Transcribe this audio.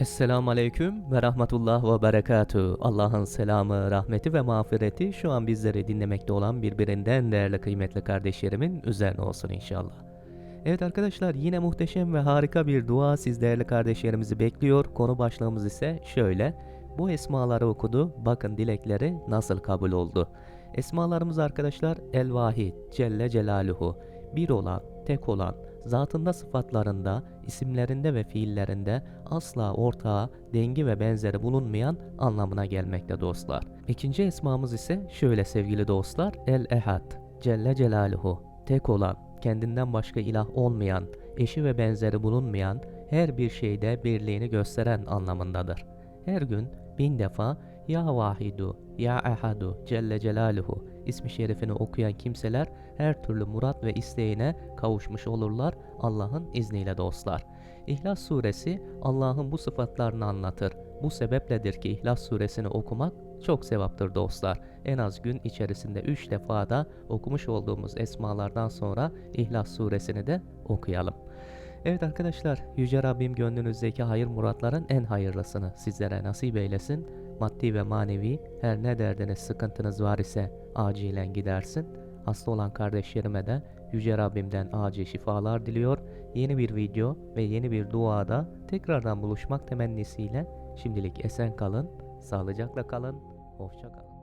Esselamu Aleyküm ve Rahmetullah ve Berekatü. Allah'ın selamı, rahmeti ve mağfireti şu an bizleri dinlemekte olan birbirinden değerli kıymetli kardeşlerimin üzerine olsun inşallah. Evet arkadaşlar yine muhteşem ve harika bir dua siz değerli kardeşlerimizi bekliyor. Konu başlığımız ise şöyle. Bu esmaları okudu. Bakın dilekleri nasıl kabul oldu. Esmalarımız arkadaşlar El Vahid, Celle Celaluhu, bir olan, tek olan, zatında sıfatlarında, isimlerinde ve fiillerinde asla ortağı, dengi ve benzeri bulunmayan anlamına gelmekte dostlar. İkinci esmamız ise şöyle sevgili dostlar, El Ehad, Celle Celaluhu, tek olan, kendinden başka ilah olmayan, eşi ve benzeri bulunmayan, her bir şeyde birliğini gösteren anlamındadır. Her gün bin defa Ya Vahidu, Ya Ehadu, Celle Celaluhu ismi şerifini okuyan kimseler her türlü murat ve isteğine kavuşmuş olurlar Allah'ın izniyle dostlar. İhlas suresi Allah'ın bu sıfatlarını anlatır. Bu sebepledir ki İhlas suresini okumak çok sevaptır dostlar. En az gün içerisinde 3 defa da okumuş olduğumuz esmalardan sonra İhlas suresini de okuyalım. Evet arkadaşlar, Yüce Rabbim gönlünüzdeki hayır muratların en hayırlısını sizlere nasip eylesin. Maddi ve manevi her ne derdiniz, sıkıntınız var ise acilen gidersin. Hasta olan kardeşlerime de Yüce Rabbimden acil şifalar diliyor. Yeni bir video ve yeni bir duada tekrardan buluşmak temennisiyle şimdilik esen kalın, sağlıcakla kalın, hoşça kalın.